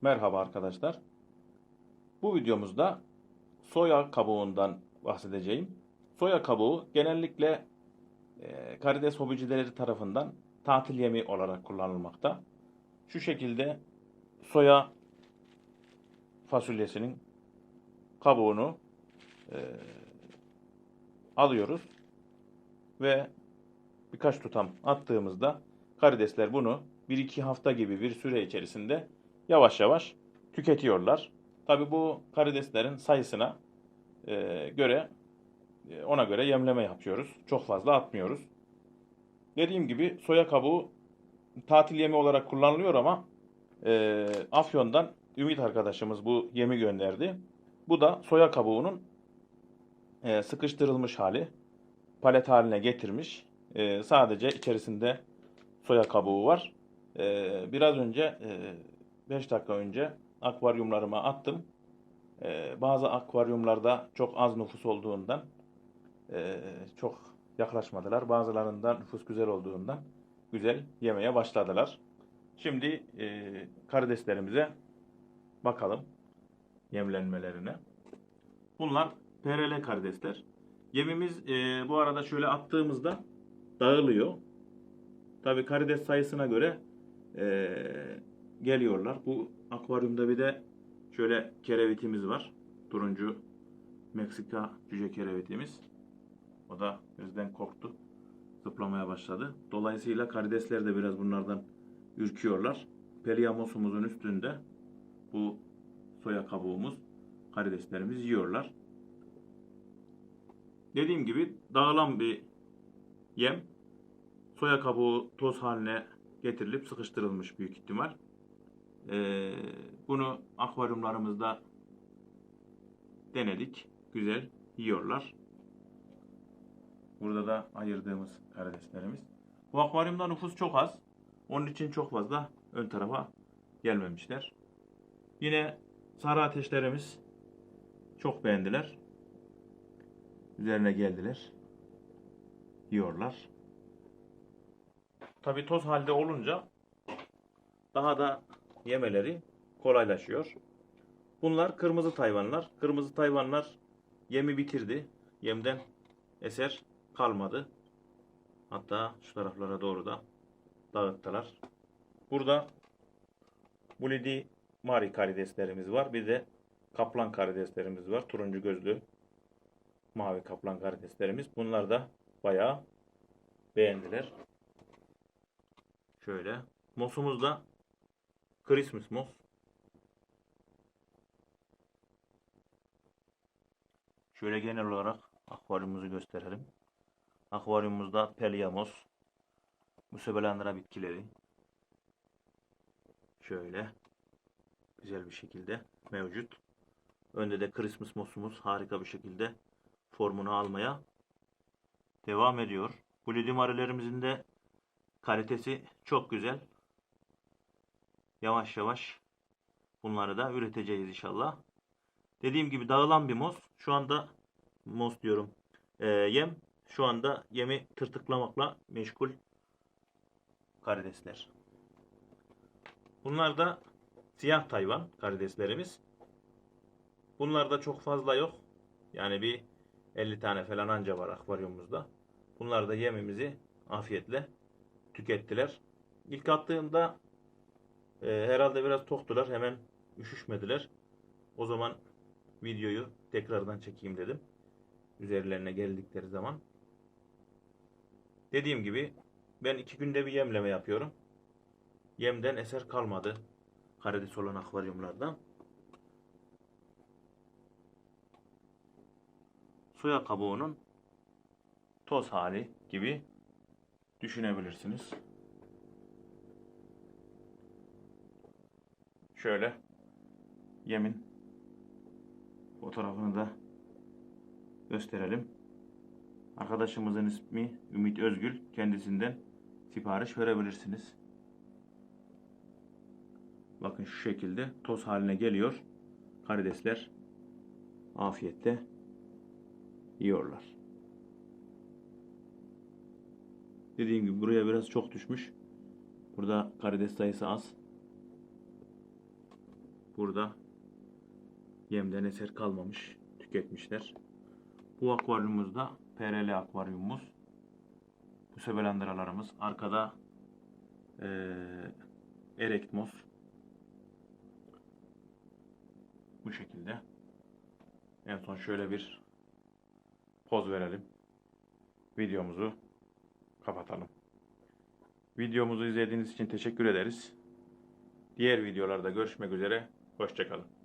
Merhaba arkadaşlar. Bu videomuzda soya kabuğundan bahsedeceğim. Soya kabuğu genellikle e, karides hobicileri tarafından tatil yemi olarak kullanılmakta. Şu şekilde soya fasulyesinin kabuğunu e, alıyoruz ve birkaç tutam attığımızda karidesler bunu 1-2 hafta gibi bir süre içerisinde yavaş yavaş tüketiyorlar. Tabi bu karideslerin sayısına e, göre e, ona göre yemleme yapıyoruz. Çok fazla atmıyoruz. Dediğim gibi soya kabuğu tatil yemi olarak kullanılıyor ama e, Afyon'dan Ümit arkadaşımız bu yemi gönderdi. Bu da soya kabuğunun e, sıkıştırılmış hali. Palet haline getirmiş. E, sadece içerisinde soya kabuğu var. E, biraz önce 5 dakika önce akvaryumlarıma attım. E, bazı akvaryumlarda çok az nüfus olduğundan e, çok yaklaşmadılar. Bazılarından nüfus güzel olduğundan güzel yemeye başladılar. Şimdi e, karideslerimize bakalım yemlenmelerine. Bunlar PRL karidesler. Yemimiz e, bu arada şöyle attığımızda dağılıyor. Tabi karides sayısına göre e, geliyorlar. Bu akvaryumda bir de şöyle kerevitimiz var. Turuncu Meksika cüce kerevitimiz. O da bizden korktu. Zıplamaya başladı. Dolayısıyla karidesler de biraz bunlardan ürküyorlar. Peliamosumuzun üstünde bu soya kabuğumuz karideslerimiz yiyorlar. Dediğim gibi dağılan bir yem soya kabuğu toz haline getirilip sıkıştırılmış büyük ihtimal. Ee, bunu akvaryumlarımızda denedik. Güzel yiyorlar. Burada da ayırdığımız karideslerimiz. Bu akvaryumda nüfus çok az. Onun için çok fazla ön tarafa gelmemişler. Yine sarı ateşlerimiz çok beğendiler. Üzerine geldiler. Yiyorlar. Tabi toz halde olunca daha da yemeleri kolaylaşıyor. Bunlar kırmızı tayvanlar. Kırmızı tayvanlar yemi bitirdi. Yemden eser kalmadı. Hatta şu taraflara doğru da dağıttılar. Burada Bulidi Mari karideslerimiz var. Bir de kaplan karideslerimiz var. Turuncu gözlü mavi kaplan karideslerimiz. Bunlar da bayağı beğendiler. Şöyle. Mosumuz da Christmas mos. Şöyle genel olarak akvaryumumuzu gösterelim. Akvaryumumuzda Peliamos, Musebelandra bitkileri. Şöyle güzel bir şekilde mevcut. Önde de Christmas mosumuz harika bir şekilde formunu almaya devam ediyor. Bu lidimarilerimizin de kalitesi çok güzel. Yavaş yavaş bunları da üreteceğiz inşallah. Dediğim gibi dağılan bir mos. Şu anda mos diyorum. E, yem. Şu anda yemi tırtıklamakla meşgul karidesler. Bunlar da siyah tayvan karideslerimiz. Bunlarda çok fazla yok. Yani bir 50 tane falan anca var akvaryumumuzda. Bunlar da yemimizi afiyetle tükettiler. İlk attığımda e, herhalde biraz toktular. Hemen üşüşmediler. O zaman videoyu tekrardan çekeyim dedim. Üzerlerine geldikleri zaman. Dediğim gibi ben iki günde bir yemleme yapıyorum. Yemden eser kalmadı. Karides olan akvaryumlardan. Soya kabuğunun toz hali gibi düşünebilirsiniz. Şöyle yemin fotoğrafını da gösterelim. Arkadaşımızın ismi Ümit Özgül. Kendisinden sipariş verebilirsiniz. Bakın şu şekilde toz haline geliyor. Karidesler afiyette yiyorlar. Dediğim gibi buraya biraz çok düşmüş. Burada karides sayısı az. Burada yemden eser kalmamış. Tüketmişler. Bu akvaryumumuzda PRL akvaryumumuz. Bu sebelendralarımız. Arkada eee Erektmos. Bu şekilde. En son şöyle bir poz verelim. Videomuzu kapatalım. Videomuzu izlediğiniz için teşekkür ederiz. Diğer videolarda görüşmek üzere. Hoşçakalın.